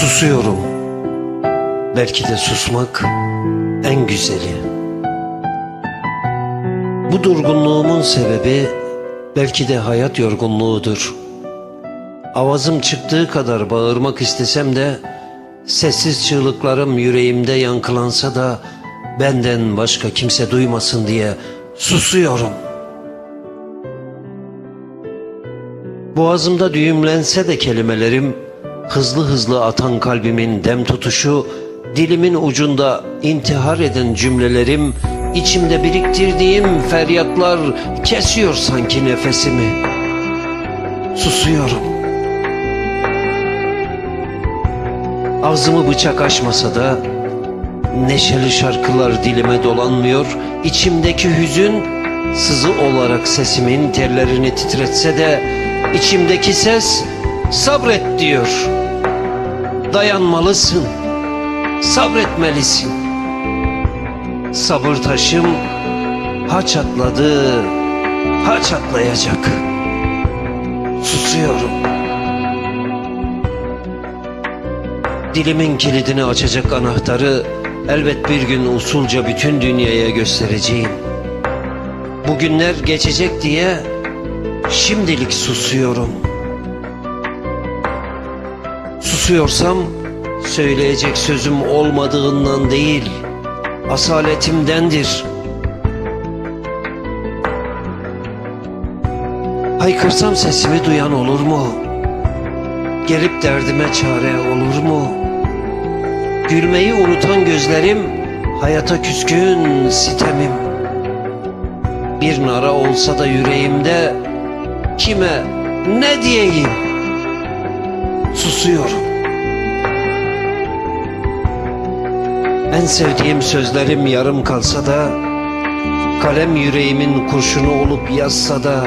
Susuyorum. Belki de susmak en güzeli. Bu durgunluğumun sebebi belki de hayat yorgunluğudur. Avazım çıktığı kadar bağırmak istesem de sessiz çığlıklarım yüreğimde yankılansa da benden başka kimse duymasın diye susuyorum. Boğazımda düğümlense de kelimelerim, hızlı hızlı atan kalbimin dem tutuşu, dilimin ucunda intihar eden cümlelerim, içimde biriktirdiğim feryatlar kesiyor sanki nefesimi. Susuyorum. Ağzımı bıçak açmasa da neşeli şarkılar dilime dolanmıyor, içimdeki hüzün sızı olarak sesimin tellerini titretse de içimdeki ses sabret diyor. Dayanmalısın, sabretmelisin. Sabır taşım ha çatladı, ha çatlayacak. Susuyorum. Dilimin kilidini açacak anahtarı elbet bir gün usulca bütün dünyaya göstereceğim. Bugünler geçecek diye şimdilik susuyorum. Susuyorsam söyleyecek sözüm olmadığından değil, asaletimdendir. Haykırsam sesimi duyan olur mu? Gelip derdime çare olur mu? Gülmeyi unutan gözlerim, hayata küskün sitemim. Bir nara olsa da yüreğimde, kime ne diyeyim? Susuyorum. En sevdiğim sözlerim yarım kalsa da, kalem yüreğimin kurşunu olup yazsa da,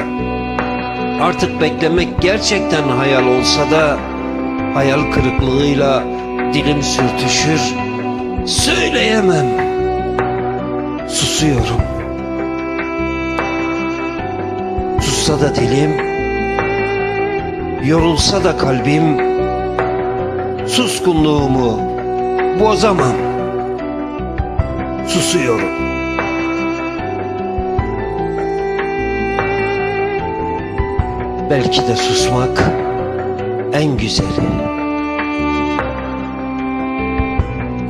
Artık beklemek gerçekten hayal olsa da hayal kırıklığıyla dilim sürtüşür. Söyleyemem. Susuyorum. Sussa da dilim, yorulsa da kalbim suskunluğumu bozamam. Susuyorum. Belki de susmak en güzeli.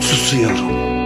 Susuyorum.